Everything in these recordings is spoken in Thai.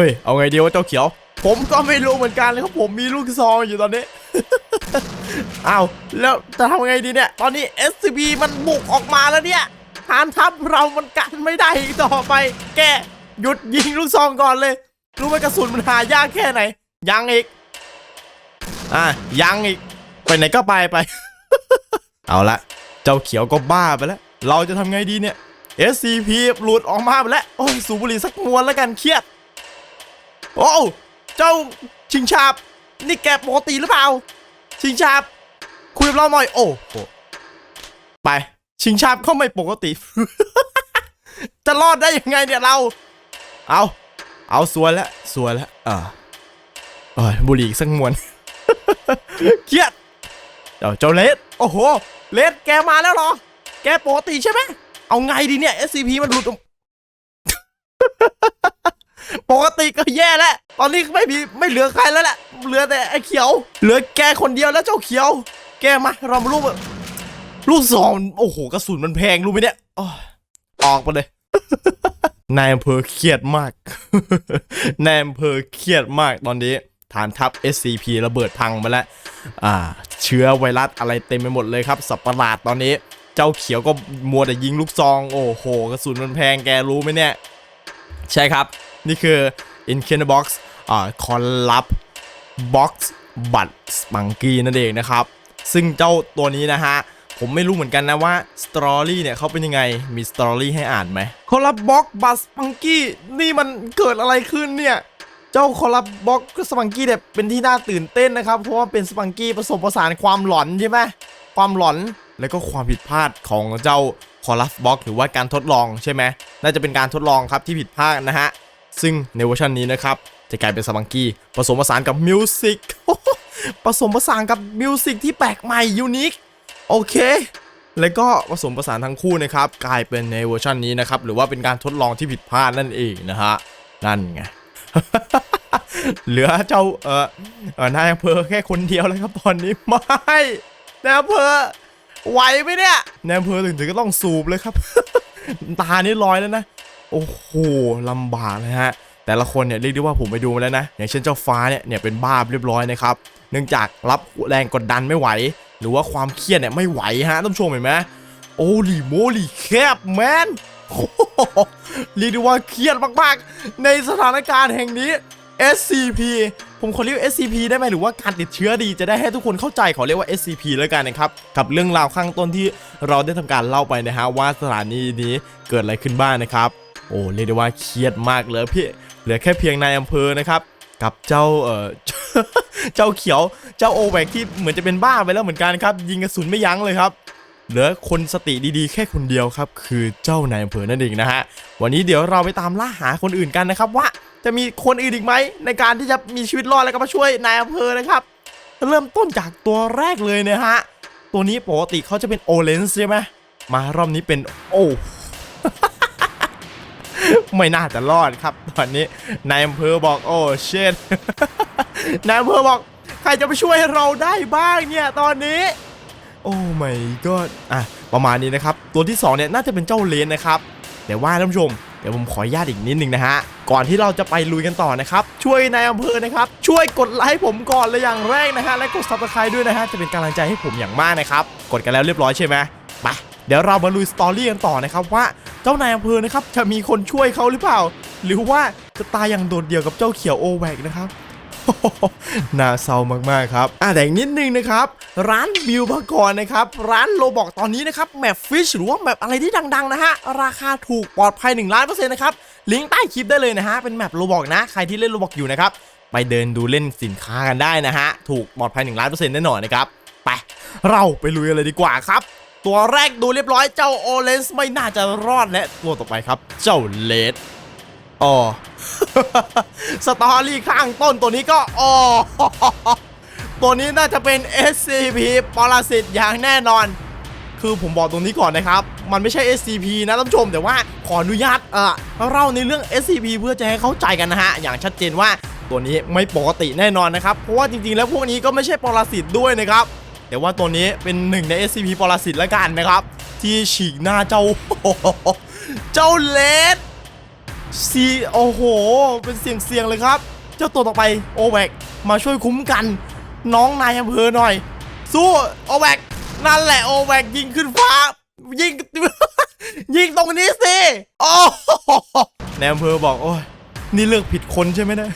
เฮ้ย เอาไงดีวะเจ้าเขียว ผมก็ไม่รู้เหมือนกันเลยครับผมมีลูกซองอยู่ตอนนี้อ้าวแล้วจะทำไงดีเนี่ย ตอนนี้ SCP มันบุกออกมาแล้วเนี่ยฐานทัพเรามันกันไม่ได้อีกต่อไป แกหยุดยิงลูกซองก่อนเลย รู้ไหมกระสุนมันหายากแค่ไหน ยังอีก อะยังอีก ไปไหนก็ไปไป เอาละ เจ้าเขียวก็บ้าไปแล้ว เราจะทำไงดีเนี่ย SCP หลุดออกมาไปแล้ว โอ้ยสูบบุหรี่สักมวนแล้วกันเครียด โอ้เจ้าชิงชาบ นี่แกปกติหรือเปล่า ชิงชาบ คุยกับเราหน่อย โอ้โหไป ชิงชาบก็ไม่ปกติ จะรอดได้ยังไงเนี่ยเรา เอา เอาสวยแล้วสวยแล้วอ่าโอ้ยบุหรี่สักมวนเครียดเจ้าเจ้าเลสโอ้โห เลสแกมาแล้วเหรอ แกปกติใช่ไหม เอาไงดีเนี่ย SCP มันหลุด ปกติก็แย่แล้ว ตอนนี้ไม่มีไม่เหลือใครแล้วแหละ เหลือแต่ไอ้เขียว เหลือแกคนเดียวแล้วเจ้าเขียว แกมาเรามาลูกลูกสองโอ้โหกระสุนมันแพงรู้ไหมเนี่ยออออกไปเลย นายอำเภอเครียดมาก นายอำเภอเครียดมากตอนนี้ ฐานทัพ SCP ระเบิดพังไปแล้ว อ่า เชื้อไวรัสอะไรเต็มไปหมดเลยครับ สับประหลาดตอนนี้ เจ้าเขียวก็มัวแต่ยิงลูกซอง โอ้โห กระสุนมันแพงแกรู้ไหมเนี่ย ใช่ครับ นี่คือ i n c a n Box อ่าคอนลับ Box บัตสปังกี้นั่นเองนะครับ ซึ่งเจ้าตัวนี้นะฮะ ผมไม่รู้เหมือนกันนะว่าสตอรี่เนี่ยเขาเป็นยังไงมีสตอรี่ให้อ่านไหมคอลับบ็อกบัสปังกี้นี่มันเกิดอะไรขึ้นเนี่ยเจ้าคอลับบ็อกสปังกี้เนี่ยเป็นที่น่าตื่นเต้นนะครับ เพราะว่าเป็นสปังกี้ผสมผสานความหลอนใช่ไหมความหลอนแล้วก็ความผิดพลาดของเจ้าคอลับบ็อกหรือว่าการทดลองใช่ไหมน่าจะเป็นการทดลองครับที่ผิดพลาดนะฮะ ซึ่งในเวอร์ชันนี้นะครับ จะกลายเป็นสปังกี้ผสมผสานกับมิวสิกผสมผสานกับมิวสิกที่แปลกใหม่ยูนิคโอเค แล้วก็ผสมผสานทั้งคู่นะครับ กลายเป็นในเวอร์ชันนี้นะครับ หรือว่าเป็นการทดลองที่ผิดพลาดนั่นเองนะฮะ นั่นไง เหลือเจ้าเออเออนายอำเภอแค่คนเดียวแล้วครับตอนนี้ไม่นายอำเภอไหวไหมเนี่ยนายอำเภอถึงถึงก็ต้องสูบเลยครับ ตานี่ลอยแล้วนะ โอ้โหลำบากเลยฮะแต่ละคนเนี่ยเรียกได้ว่าผมไปดูมาแล้วนะ อย่างเช่นเจ้าฟ้าเนี่ยเนี่ยเป็นบ้าเรียบร้อยนะครับเนื่องจากรับแรงกดดันไม่ไหว หรือว่าความเครียดเนี่ยไม่ไหวฮะท่านผู้ชมเห็นไหมโอ้ลีโมลีแคบแมนโหเรียกได้ว่าเครียดมากๆ ในสถานการณ์แห่งนี้ SCP ผมขอเรียก SCP ได้ไหมหรือว่าการติดเชื้อดีจะได้ให้ทุกคนเข้าใจขอเรียกว่า SCP แล้วกันนะครับ กับเรื่องราวข้างต้นที่เราได้ทำการเล่าไปนะฮะว่าสถานีนี้เกิดอะไรขึ้นบ้างนะครับ โอ้เรียกได้ว่าเครียดมากเลยพี่เหลือแค่เพียงนายอำเภอนะครับ กับเจ้าเอ่อเจ้าเขียวเจ้าโอแวกที่เหมือนจะเป็นบ้าไปแล้วเหมือนกันครับ ยิงกระสุนไม่ยั้งเลยครับเหลือคนสติดีๆ แค่คนเดียวครับ คือเจ้านายอำเภอนั่นเองนะฮะวันนี้เดี๋ยวเราไปตามล่าหาคนอื่นกันนะครับ ว่าจะมีคนอื่นอีกไหมในการที่จะมีชีวิตรอดแล้วก็มาช่วยนายอำเภอนะครับ เริ่มต้นจากตัวแรกเลยนะฮะตัวนี้ปกติเขาจะเป็นโอเลนส์ใช่ไหมมารอบนี้เป็นโอ ไม่น่าจะรอดครับ ตอนนี้นายอำเภอบอกโอ้เช่นนายอำเภอบอกใครจะไปช่วยเราได้บ้างเนี่ยตอนนี้ โอ้ไม่ก็อะประมาณนี้นะครับ ตัวที่2เนี่ยน่าจะเป็นเจ้าเลนนะครับแต่ว่าท่านผู้ชมเดี๋ยวผมขออนุญาตอีกนิดนึงนะฮะ ก่อนที่เราจะไปลุยกันต่อนะครับ ช่วยนายอำเภอนะครับ ช่วยกดไลค์ผมก่อนเลยอย่างแรกนะฮะ และกดซับสไครต์ด้วยนะฮะ จะเป็นกำลังใจให้ผมอย่างมากนะครับ กดกันแล้วเรียบร้อยใช่ไหมไปเดี๋ยวเรามาลุยสตอรี่กันต่อนะครับว่า เจ้านายอำเภอนะครับจะมีคนช่วยเขาหรือเปล่า หรือว่าจะตายอย่างโดดเดี่ยวกับเจ้าเขียวโอแวกนะครับน่าเศร้ามากๆครับอะแต่อีกนิดนึงนะครับ ร้านบิวพากรนะครับ ร้านโลบอกตอนนี้นะครับแมปฟิชหรือว่าแมปอะไรที่ดังๆนะฮะ ราคาถูกปลอดภัย1ล้านเปอร์เซ็นต์นะครับ ลิงก์ใต้คลิปได้เลยนะฮะ เป็นแมปโลบอกนะ ใครที่เล่นโลบอกอยู่นะครับ ไปเดินดูเล่นสินค้ากันได้นะฮะ ถูกปลอดภัย1ล้านเปอร์เซ็นต์แน่นอนนะครับ ไป เราไปลุยกันเลยดีกว่าครับ ตัวแรกดูเรียบร้อยเจ้าโอเลนส์ไม่น่าจะรอดและตัวต่อไปครับ เจ้าเลดอ๋อสตอรี่ข้างต้นตัวนี้ก็อ๋อตัวนี้น่าจะเป็น SCP ปรสิตอย่างแน่นอน คือผมบอกตรงนี้ก่อนนะครับ มันไม่ใช่ SCP นะท่านผู้ชม แต่ว่าขออนุญาตเอ่อเล่าในเรื่อง SCP เพื่อจะให้เข้าใจกันนะฮะ อย่างชัดเจนว่าตัวนี้ไม่ปกติแน่นอนนะครับ เพราะว่าจริงๆ แล้วพวกนี้ก็ไม่ใช่ปรสิตด้วยนะครับ แต่ว่าตัวนี้เป็นหนึ่งใน SCP ปรสิตล้วกันนะครับ ที่ฉีกหน้าเจ้า เจ้าเลดซีโอ้โห เป็นเสียงเสียงๆเลยครับ เจ้าตัวต่อไปโอแวกมาช่วยคุ้มกัน น้องนายอำเภอหน่อย สู้โอแวกนั่นแหละโอแวกยิงขึ้นฟ้า ยิง ยิงตรงนี้สิโอ้โหนายอำเภอบอกโอ้ยนี่เลือกผิดคนใช่ไหมเนะ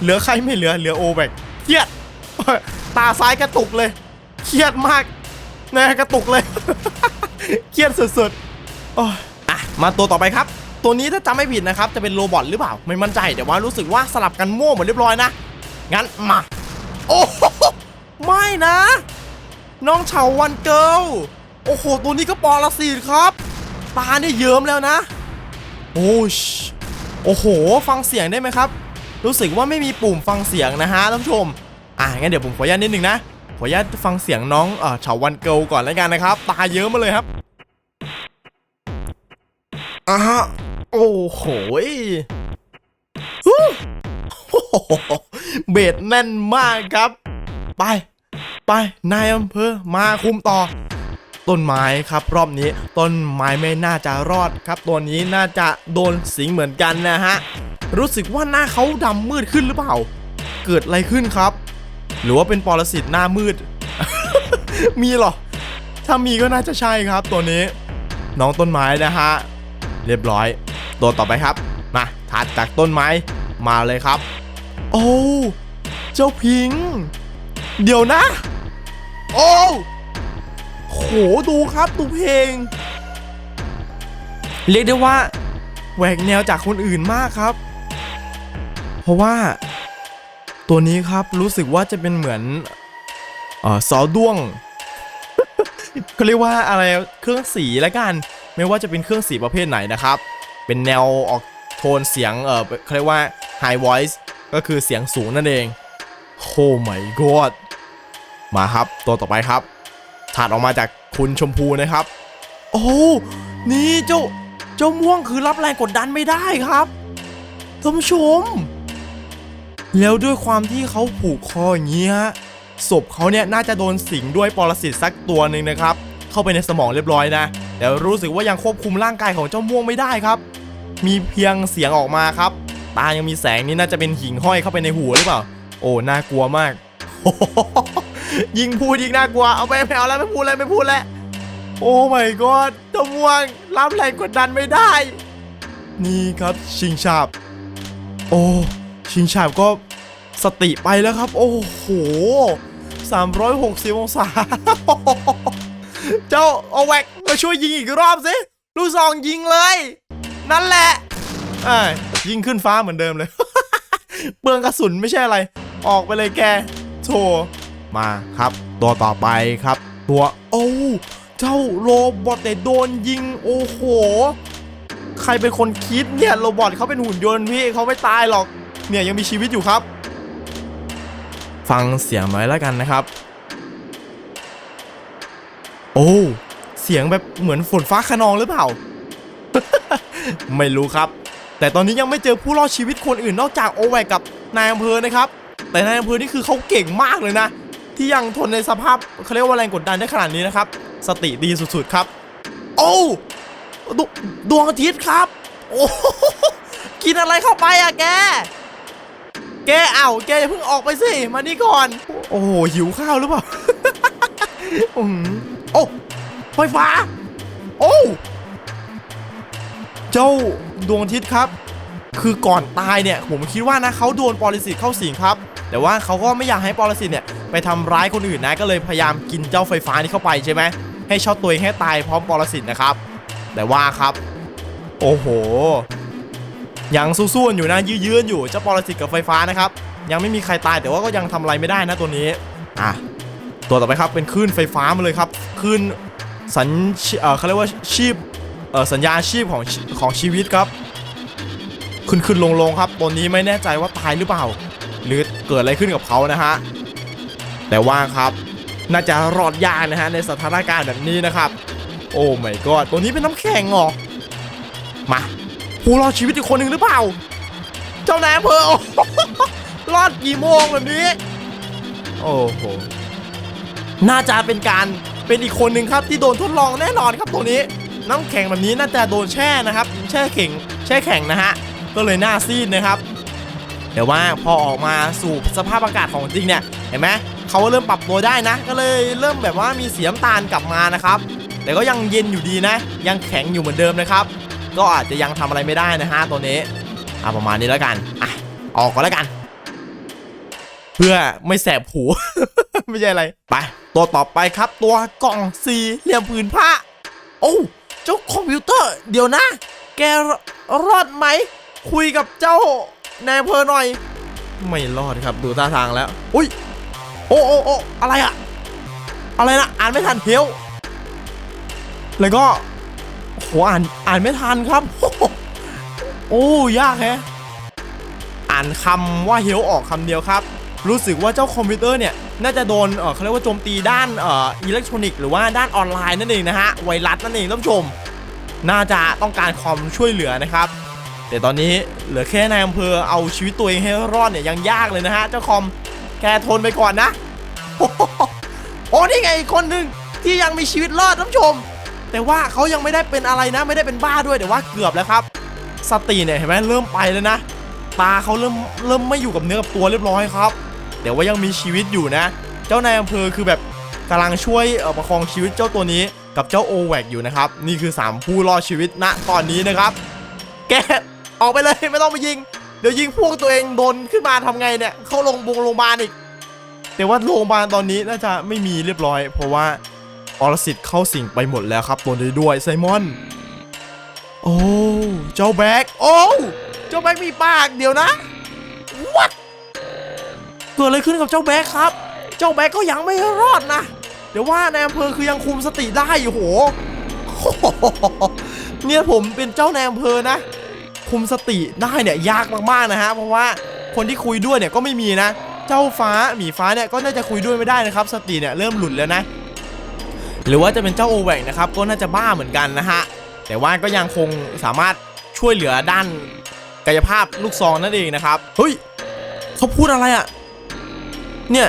เหลือใครไม่เหลือเหลือโอแวกเครียด ตาซ้ายกระตุกเลย เครียดมากนะกระตุกเลย เครียดสุดๆโอ้อะมาตัวต่อไปครับ ตัวนี้ถ้าจำไม่ผิดนะครับ จะเป็นโรบอทหรือเปล่า ไม่มั่นใจแต่ว่ารู้สึกว่าสลับกันมั่วหมดเรียบร้อยนะ งั้นมา โอ้โหไม่นะ น้องเฉาวันเกิลโอ้โห ตัวนี้ก็ปอละสีครับ ตาเนี่ยเยิ้มแล้วนะ โอ้ชโอ้โห ฟังเสียงได้ไหมครับ รู้สึกว่าไม่มีปุ่มฟังเสียงนะฮะท่านผู้ชม อะงั้นเดี๋ยวผมขออนุญาตนิดนึงนะขออนุญาตฟังเสียงน้องเอ่อเฉาวันเกิลก่อนแล้วกันนะครับ ตาเยิ้มมาเลยครับอะฮะโอ้โหยฮู้โอ้โหเบสแน่นมากครับ ไป ไปนายอำเภอมาคุมต่อ ต้นไม้ครับ รอบนี้ ต้นไม้ไม่น่าจะรอดครับ ตัวนี้น่าจะโดนสิงเหมือนกันนะฮะ รู้สึกว่าหน้าเขาดำมืดขึ้นหรือเปล่า เกิดอะไรขึ้นครับ หรือว่าเป็นปรสิตหน้ามืด มีเหรอ ถ้ามีก็น่าจะใช่ครับตัวนี้ น้องต้นไม้นะฮะ เรียบร้อย ตัวต่อไปครับ มาถัดจากต้นไม้มาเลยครับ โอ้ เจ้าพิง เดี๋ยวนะ โอ้โหดูครับดูเพลง เรียกได้ว่าแหวกแนวจากคนอื่นมากครับ เพราะว่า ตัวนี้ครับรู้สึกว่าจะเป็นเหมือนเออซอด้วงเขาเรียกว่าอะไรเครื่องสีละกัน ไม่ว่าจะเป็นเครื่องสีประเภทไหนนะครับ เป็นแนวออกโทนเสียงเออเขาเรียกว่า high voice ก็คือเสียงสูงนั่นเองโอ้ my god มาครับ ตัวต่อไปครับถัดออกมาจากคุณชมพูนะครับ โอ้นี่เจ้าเจ้าม่วงคือรับแรงกดดันไม่ได้ครับท่านผู้ชม แล้วด้วยความที่เขาผูกคออย่างนี้ฮะศพเขาเนี่ยน่าจะโดนสิงด้วยปรสิตสักตัวหนึ่งนะครับ เข้าไปในสมองเรียบร้อยนะแต่รู้สึกว่ายังควบคุมร่างกายของเจ้าม่วงไม่ได้ครับ มีเพียงเสียงออกมาครับ ตายังมีแสงนี่น่าจะเป็นหิ่งห้อยเข้าไปในหัวหรือเปล่า โอ้น่ากลัวมากยิงพูดยิงน่ากลัวเอาไปไม่เอาแล้วไม่พูดแล้วไม่พูดแล้วโอ้ my god เจ้าม่วงรับแรงกดดันไม่ได้ นี่ครับชิงชาบ โอ้ ชิงชาบก็สติไปแล้วครับ โอ้โห 360 องศา เจ้าเอาแวกมาช่วยยิงอีกรอบสิลูกซองยิงเลย นั่นแหละอ่ายิงขึ้นฟ้าเหมือนเดิมเลย เปลืองกระสุนไม่ใช่อะไร ออกไปเลยแกโถมาครับ ตัวต่อไปครับ ตัวโอ้เจ้าโรบอทแต่โดนยิงโอ้โห ใครเป็นคนคิดเนี่ยโรบอทเขาเป็นหุ่นยนต์พี่เขาไม่ตายหรอก เนี่ยยังมีชีวิตอยู่ครับ ฟังเสียงหน่อยแล้วกันนะครับ โอ้เสียงแบบเหมือนฝนฟ้าขนองหรือเปล่า ไม่รู้ครับ แต่ตอนนี้ยังไม่เจอผู้รอดชีวิตคนอื่นนอกจากโอแวกกับนายอำเภอนะครับ แต่นายอำเภอนี่คือเขาเก่งมากเลยนะ ที่ยังทนในสภาพเขาเรียกว่าแรงกดดันได้ขนาดนี้นะครับ สติดีสุดๆครับ โอ้ดวดวงอาทิตย์ครับ โอ้กินอะไรเข้าไปอะแก แกเอ้าแกอย่าเพิ่งออกไปสิ มานี่ก่อน โอ้โหหิวข้าวหรือเปล่า อืมโอ้ไฟฟ้า โอ้ เจ้าดวงอาทิตย์ครับ คือก่อนตายเนี่ย ผมคิดว่านะเขาโดนปรสิตเข้าสิงครับ แต่ว่าเขาก็ไม่อยากให้ปรสิตเนี่ยไปทำร้ายคนอื่นนะ ก็เลยพยายามกินเจ้าไฟฟ้านี้เข้าไปใช่ไหม ให้ช็อตตัวเองให้ตายพร้อมปรสิตนะครับ แต่ว่าครับ โอ้โห ยังสู้ๆอยู่นะยืนๆอยู่เจ้าปรสิตกับไฟฟ้านะครับ ยังไม่มีใครตายแต่ว่าก็ยังทำอะไรไม่ได้นะตัวนี้อะตัวต่อไปครับเป็นคลื่นไฟฟ้ามาเลยครับคลื่นสัญชีเอ่อเขาเรียกว่าชีพเออสัญญาชีพของของชีวิตครับขึ้นขึ้นลงลงครับตัวนี้ไม่แน่ใจว่าตายหรือเปล่า หรือเกิดอะไรขึ้นกับเขานะฮะแต่ว่าครับน่าจะรอดยากนะฮะในสถานการณ์แบบนี้นะครับ โอ้ my god ตัวนี้เป็นน้ำแข็งหรอมา ผู้รอดชีวิตอีกคนหนึ่งหรือเปล่า เจ้านายอำเภอโอ้โหรอดกี่โมงแบบนี้ โอ้โห น่าจะเป็นการเป็นอีกคนหนึ่งครับที่โดนทดลองแน่นอนครับตัวนี้ น้ำแข็งแบบนี้น่าจะโดนแช่นะครับ แช่เข่งแช่แข็งนะฮะ ก็เลยหน้าซีดนะครับ แต่ว่าพอออกมาสู่สภาพอากาศของจริงเนี่ย เห็นไหมเขาเริ่มปรับตัวได้นะ ก็เลยเริ่มแบบว่ามีเสีน้ำตาลกลับมานะครับ แต่ก็ยังเย็นอยู่ดีนะ ยังแข็งอยู่เหมือนเดิมนะครับ ก็อาจจะยังทำอะไรไม่ได้นะฮะตัวนี้อะประมาณนี้แล้วกันอะออกก่อนแล้วกัน เพื่อไม่แสบหู ไม่ใช่อะไรไปตัวต่อไปครับตัวกล่องสี่เหลี่ยมผืนผ้า โอ้เจ้าคอมพิวเตอร์เดี๋ยวนะ แกรอดไหม คุยกับเจ้านายอำเพอหน่อย ไม่รอดครับดูท่าทางแล้ว อุ้ยโอ้โอ้โอ้อะไรอะอะไรนะอ่านไม่ทันเฮลแล้วก็ โหอ่านอ่านไม่ทันครับ โอ้ยากแฮะอ่านคำว่าเฮลออกคำเดียวครับ รู้สึกว่าเจ้าคอมพิวเตอร์เนี่ย น่าจะโดนเออเขาเรียกว่าโจมตีด้านเอ่ออิเล็กทรอนิกส์หรือว่าด้านออนไลน์นั่นเองนะฮะไวรัสนั่นเองท่านผู้ชม น่าจะต้องการความช่วยเหลือนะครับ แต่ตอนนี้เหลือแค่นายอำเภอเอาชีวิตตัวเองให้รอดเนี่ยยังยากเลยนะฮะเจ้าคอมแกทนไปก่อนนะโอ้โหโอ้นี่ไงคนหนึ่งที่ยังมีชีวิตรอดท่านผู้ชม แต่ว่าเขายังไม่ได้เป็นอะไรนะ ไม่ได้เป็นบ้าด้วยแต่ว่าเกือบแล้วครับ สติเนี่ยเห็นไหมเริ่มไปแล้วนะตาเขาเริ่มเริ่มไม่อยู่กับเนื้อกับตัวเรียบร้อยครับแต่ว่ายังมีชีวิตอยู่นะ เจ้านายอำเภอคือแบบกำลังช่วยประคองชีวิตเจ้าตัวนี้กับเจ้าโอแวกอยู่นะครับ นี่คือ 3 ผู้รอดชีวิตณตอนนี้นะครับ แกออกไปเลยไม่ต้องมายิง เดี๋ยวยิงพวกตัวเองโดนขึ้นมาทำไงเนี่ย เข้าโรงบาลโรงพยาบาลอีก แต่ว่าโรงพยาบาลตอนนี้น่าจะไม่มีเรียบร้อย เพราะว่า อรสิทธิ์เข้าสิงไปหมดแล้วครับตัวนี้ด้วยไซมอน โอ้เจ้าแบกโอ้เจ้าแบกมีปากเดี๋ยวนะ what เกิดอะไรขึ้นกับเจ้าแบกครับ เจ้าแบกก็ยังไม่รอดนะ เดี๋ยวว่าในอำเภอคือยังคุมสติได้อยู่โหเนี่ยผมเป็นเจ้านายอำเภอนะคุมสติได้เนี่ยยากมากๆนะฮะเพราะว่าคนที่คุยด้วยเนี่ยก็ไม่มีนะ เจ้าฟ้าหมีฟ้าเนี่ยก็น่าจะคุยด้วยไม่ได้นะครับ สติเนี่ยเริ่มหลุดแล้วนะ หรือว่าจะเป็นเจ้าโอแวกนะครับก็น่าจะบ้าเหมือนกันนะฮะแต่ว่าก็ยังคงสามารถช่วยเหลือด้านกายภาพลูกซองนั่นเองนะครับเฮ้ยเขาพูดอะไรอะ่ะเนี่ย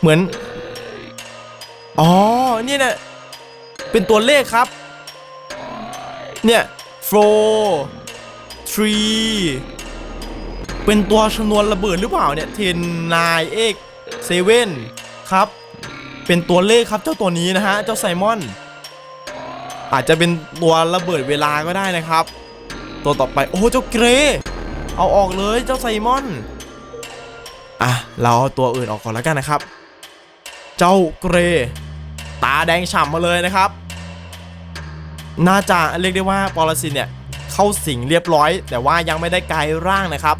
เหมือน อ๋อ นี่เนี่ยเป็นตัวเลขครับ เนี่ย four three เป็นตัวชนวนระเบิดหรือเปล่าเนี่ย ten nine eight seven ครับ เป็นตัวเลขครับเจ้าตัวนี้นะฮะ เจ้าไซมอน อาจจะเป็นตัวระเบิดเวลาก็ได้นะครับ ตัวต่อไปโอ้เจ้าเกรเอาออกเลยเจ้าไซมอน อะ เราเอาตัวอื่นออกก่อนแล้วกันนะครับ เจ้าเกร ตาแดงฉ่ำมาเลยนะครับ น่าจะเรียกได้ว่าปรสิตเนี่ยเข้าสิงเรียบร้อย แต่ว่ายังไม่ได้กลายร่างนะครับ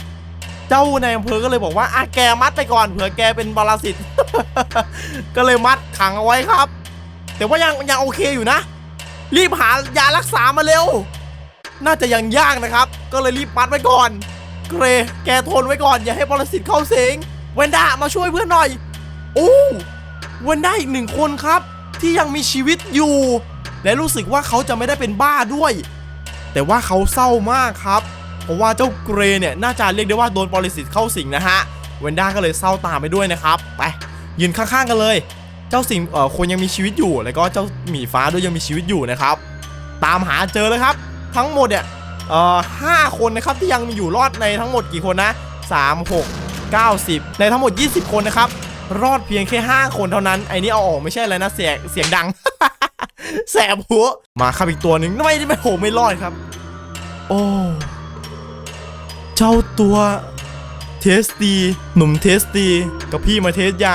เจ้าในอำเภอก็เลยบอกว่าอะแกมัดไปก่อนเผื่อแกเป็นปรสิต ก็เลยมัดขังเอาไว้ครับ แต่ว่ายังยังโอเคอยู่นะ รีบหายารักษามาเร็ว น่าจะยังยากนะครับ ก็เลยรีบมัดไว้ก่อนเกรแกทนไว้ก่อนอย่าให้ปรสิตเข้าสิงเวนด้ามาช่วยเพื่อนหน่อย โอ้เวนด้าอีกหนึ่งคนครับ ที่ยังมีชีวิตอยู่ และรู้สึกว่าเขาจะไม่ได้เป็นบ้าด้วย แต่ว่าเขาเศร้ามากครับ เพราะว่าเจ้าเกรเนี่ยน่าจะเรียกได้ว่าโดนปรสิตเข้าสิงนะฮะเวนด้าก็เลยเศร้าตามไปด้วยนะครับไปยืนข้างๆกันเลย เจ้าสิงเอ่อคนยังมีชีวิตอยู่ แล้วก็เจ้าหมีฟ้าด้วยยังมีชีวิตอยู่นะครับ ตามหาเจอเลยครับ ทั้งหมดเนี่ยเอ่อห้าคนนะครับที่ยังมีอยู่รอดในทั้งหมดกี่คนนะ3 6 9 10ในทั้งหมด 20 คนนะครับ รอดเพียงแค่ 5 คนเท่านั้น ไอ้นี่เอาออกไม่ใช่อะไรนะเสียงเสียงดัง แสบหัว มาครับอีกตัวหนึ่งไม่ไม่โหไม่รอดครับ โอ้ เจ้าตัวเทสดีหนุ่มเทสดีกับพี่มาเทสยา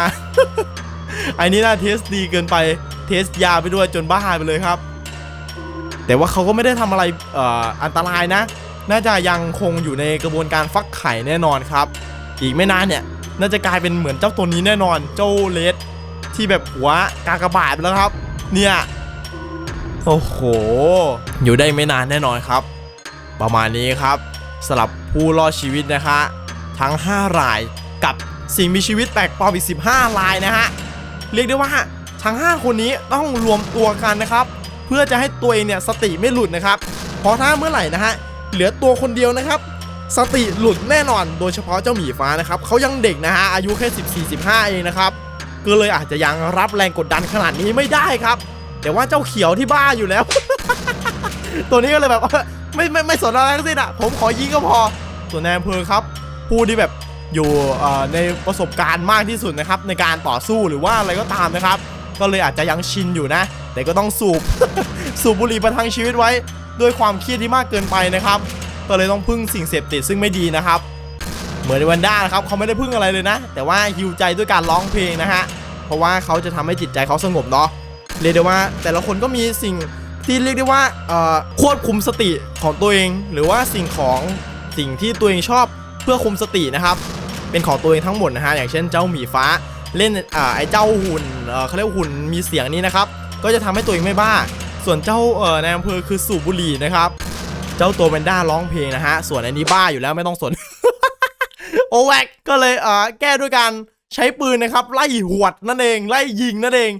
ไอ้นี่น่าเทสดีเกินไปเทสยาไปด้วยจนบ้าไปเลยครับ แต่ว่าเขาก็ไม่ได้ทำอะไรออันตรายนะ น่าจะยังคงอยู่ในกระบวนการฟักไข่แน่นอนครับ อีกไม่นานเนี่ย น่าจะกลายเป็นเหมือนเจ้าตัวนี้แน่นอนเจ้าเลสที่แบบหัวกากบาดแล้วครับ เนี่ยโอ้โห อยู่ได้ไม่นานแน่นอนครับ ประมาณนี้ครับสำหรับ ผู้รอดชีวิตนะคะทั้ง 5 รายกับสิ่งมีชีวิตแปลกปลอมอีก 15 รายนะฮะเรียกได้ว่าทั้ง 5 คนนี้ต้องรวมตัวกันนะครับ เพื่อจะให้ตัวเองเนี่ยสติไม่หลุดนะครับ เพราะถ้าเมื่อไหร่นะฮะเหลือตัวคนเดียวนะครับ สติหลุดแน่นอน โดยเฉพาะเจ้าหมีฟ้านะครับเขายังเด็กนะฮะอายุแค่14 15 เองนะครับก็เลยอาจจะยังรับแรงกดดันขนาดนี้ไม่ได้ครับ แต่ว่าเจ้าเขียวที่บ้าอยู่แล้ว ตัวนี้ก็เลยแบบไม่ไม่ไม่สนอะไรทั้งสิ้นอะผมขอยิงก็พอ ส่วนนายอำเภอครับ ผู้ที่แบบอยู่ในประสบการณ์มากที่สุดนะครับ ในการต่อสู้หรือว่าอะไรก็ตามนะครับ ก็เลยอาจจะยังชินอยู่นะ แต่ก็ต้องสูบสูบบุหรี่ประทังชีวิตไว้ ด้วยความเครียดที่มากเกินไปนะครับ ก็เลยต้องพึ่งสิ่งเสพติดซึ่งไม่ดีนะครับ เหมือนในวันด้านะครับเขาไม่ได้พึ่งอะไรเลยนะ แต่ว่าฮิวใจด้วยการร้องเพลงนะฮะเพราะว่าเขาจะทำให้จิตใจเขาสงบเนาะเรียกได้ว่า แต่ละคนก็มีสิ่งที่เรียกได้ว่าควบคุมสติของตัวเอง หรือว่าสิ่งของ สิ่งที่ตัวเองชอบเพื่อคุมสตินะครับ เป็นของตัวเองทั้งหมดนะฮะอย่างเช่นเจ้าหมีฟ้าเล่นอ่าไอ้เจ้าหุ่นเอ่อเขาเรียกหุ่นมีเสียงนี้นะครับ ก็จะทำให้ตัวเองไม่บ้า ส่วนเจ้าเอ่อในอำเภอคือสูบบุหรี่นะครับ เจ้าตัวแมนด้าร้องเพลงนะฮะส่วนอันนี้บ้าอยู่แล้วไม่ต้องสนโอแวกก็เลยเอ่อแก้ด้วยการใช้ปืนนะครับ ไล่หวดนั่นเองไล่ยิงนั่นเอง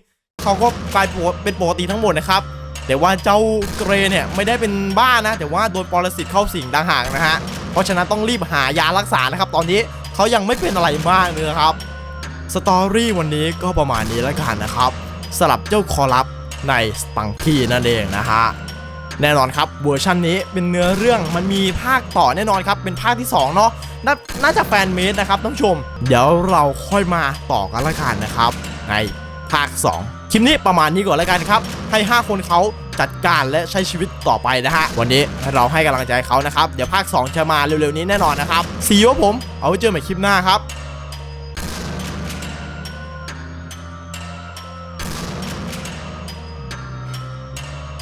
เขาก็กลายเป็นปกติทั้งหมดนะครับ แต่ว่าเจ้าเกรเนี่ยไม่ได้เป็นบ้านะ แต่ว่าโดนปรสิตเข้าสิงดังหากนะฮะเพราะฉะนั้นต้องรีบหายารักษานะครับ ตอนนี้เขายังไม่เป็นอะไรมากเลยครับสตอรี่วันนี้ก็ประมาณนี้แล้วกันนะครับสลับเจ้าคอรับในสปังกี้นั่นเองนะฮะแน่นอนครับเวอร์ชันนี้เป็นเนื้อเรื่องมันมีภาคต่อแน่นอนครับ เป็นภาคที่ 2 เนาะนน่าจะแฟนเมดนะครับท่านผู้ชม เดี๋ยวเราค่อยมาต่อกันละกันนะครับ ในภาค 2 คลิปนี้ประมาณนี้ก่อนแล้วกันครับ ให้ 5 คนเขาจัดการและใช้ชีวิตต่อไปนะฮะ วันนี้เราให้กำลังใจเขานะครับ เดี๋ยวภาค 2 จะมาเร็วๆนี้แน่นอนนะครับซีวผม เอาไว้เจอใหม่คลิปหน้าครับ